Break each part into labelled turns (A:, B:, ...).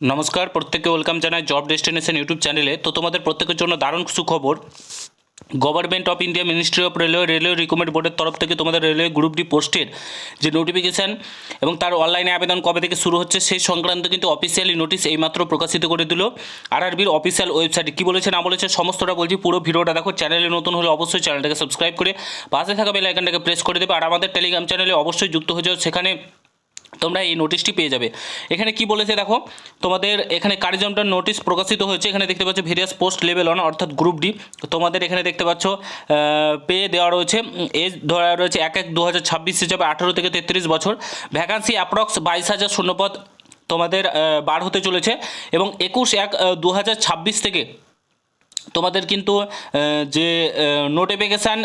A: নমস্কার, প্রত্যেককে ওয়েলকাম জানাই জব ডেস্টিনেশন ইউটিউব চ্যানেলে তো তোমাদের প্রত্যেকের জন্য দারুণ সুখবর। Government of India ministry of railway railway recruitment বোর্ডের তরফ থেকে তোমাদের রেলওয়ে গ্রুপ ডি পোস্টের যে নোটিফিকেশান এবং তার অনলাইনে আবেদন কবে থেকে শুরু হচ্ছে, সেই সংক্রান্ত কিন্তু অফিসিয়ালি নোটিশ এইমাত্র প্রকাশিত করে দিল। আরআরবির অফিসিয়াল ওয়েবসাইটে কী বলেছে, না বলেছে, সমস্তটা বলছি। পুরো ভিডিওটা দেখো চ্যানেলে নতুন হলে অবশ্যই চ্যানেলটাকে সাবস্ক্রাইব করে, পাশে থাকা বেল আইকনটাকে প্রেস করে দেবে। আর আমাদের টেলিগ্রাম চ্যানেলে অবশ্যই যুক্ত হয়ে যাও। সেখানে তোমরা এই নোটিশটি পেয়ে যাবে। এখানে কি বলেছে দেখো, তোমাদের এখানে কারিজমটার নোটিশ প্রকাশিত হয়েছে, এখানে দেখতে পাচ্ছ ভেরিয়াস পোস্ট লেভেল অন অর্থাৎ গ্রুপ ডি তোমাদের এখানে দেখতে পাচ্ছ পে দেওয়া রয়েছে এজ ধরা রয়েছে এক এক দু হাজার ছাব্বিশ হিসাবে আঠারো থেকে তেত্রিশ বছর। ভ্যাকান্সি অ্যাপ্রক্স বাইশ হাজার শূন্যপদ তোমাদের বার হতে চলেছে এবং একুশ এক দু থেকে তোমাদের কিন্তু যে নোটিফিকেশান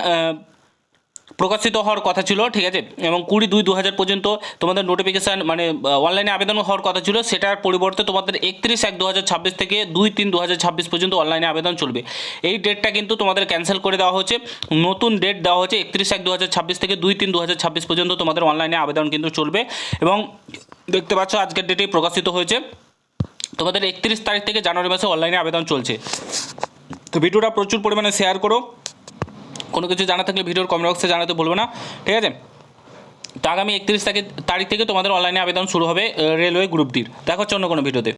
A: প্রকাশিত হওয়ার কথা ছিল, ঠিক আছে? এবং কুড়ি দুই দু হাজার পর্যন্ত তোমাদের নোটিফিকেশান মানে অনলাইনে আবেদন হওয়ার কথা ছিল, সেটার পরিবর্তে তোমাদের একত্রিশ এক দু হাজার ছাব্বিশ থেকে দুই তিন দু হাজার ছাব্বিশ পর্যন্ত অনলাইনে আবেদন চলবে। এই ডেটটা কিন্তু তোমাদের ক্যান্সেল করে দেওয়া হচ্ছে। নতুন ডেট দেওয়া হচ্ছে একত্রিশ এক দু হাজার ছাব্বিশ থেকে দুই তিন দু হাজার ছাব্বিশ পর্যন্ত তোমাদের অনলাইনে আবেদন কিন্তু চলবে। এবং দেখতে পাচ্ছ আজকের ডেটেই প্রকাশিত হয়েছে। তোমাদের একত্রিশ তারিখ থেকে জানুয়ারি মাসে অনলাইনে আবেদন চলছে। তো ভিডিওটা প্রচুর পরিমাণে শেয়ার করো। কোনো কিছু জানা থাকলে ভিডিওর কমেন্ট বক্সে জানাতে বলব না, ঠিক আছে? তো আগামী একত্রিশ তারিখ তারিখ থেকে তোমাদের অনলাইনে আবেদন শুরু হবে রেলওয়ে গ্রুপটির দেখো অন্য কোনো ভিডিওতে।